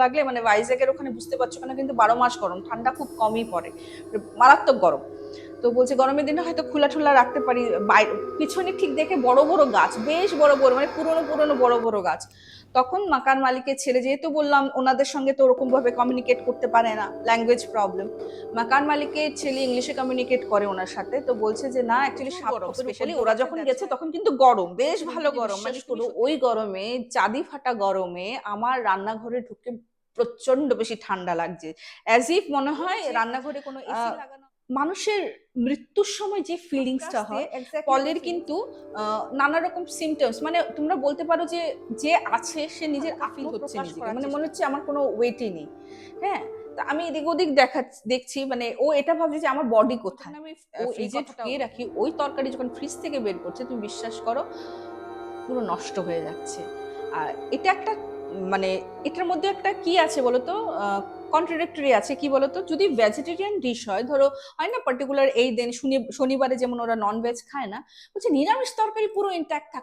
লাগলে মানে ভাইজ্যাগের ওখানে বুঝতে পারছ ওখানে কিন্তু বারো মাস গরম, ঠান্ডা খুব কমই পড়ে, মারাত্মক গরম। তো বলছে গরমের দিনে হয়তো খোলা ঠোলা রাখতে পারি পিছনে ঠিক দেখে বড় বড় গাছ, বেশ বড় বড় মানে পুরনো পুরনো বড় বড় গাছ। তখন মাকান মালিকের ছেলে যেহেতু বললাম ওনাদের সঙ্গে তো ওরকম ভাবে কমিউনিকেট করতে পারে না ল্যাঙ্গুয়েজ প্রবলেম মাকান মালিকের ছেলে ইংলিশে কমিউনিকেট করে ওনার সাথে তো বলছে যে না অ্যাকচুয়ালি স্পেশালি ওরা যখন গেছে তখন কিন্তু গরম বেশ ভালো গরম মানে পুরো ওই গরমে চাঁদি ফাটা গরমে আমার রান্নাঘরে ঢুকে প্রচণ্ড বেশি ঠান্ডা লাগছে অ্যাজ ইফ মনে হয় রান্নাঘরে কোনো এসি লাগানো মানুষের মৃত্যুর সময় যে ফিলিংসটা হয় পলের কিন্তু নানা রকম সিমটমস মানে তোমরা বলতে পারো যে যে আছে সে নিজের আফিল হচ্ছে মানে মনে হচ্ছে আমার কোনো ওয়েটই নেই। হ্যাঁ? তা আমি এদিক ওদিক দেখা দেখছি মানে ও এটা ভাবছে যে আমার বডি কোথায়? আমি ও এই কথাটাও ঢুকিয়ে রাখি ওই তরকারি যখন ফ্রিজ থেকে বের করছে তুমি বিশ্বাস করো পুরো নষ্ট হয়ে যাচ্ছে। আর এটা একটা মানে এটার মধ্যে একটা কি আছে বলতো? কন্ট্রাডিক্টরি আছে কি বলতো? যদি ভেজিটেরিয়ান ডিশ হয়, ধরো, হয় না পার্টিকুলার এই দিন শনি- শনিবারে যেমন ওরা নন ভেজ খায় না, বলছে নিরামিষ তরকারি পুরো ইন্ট্যাক্ট থাকে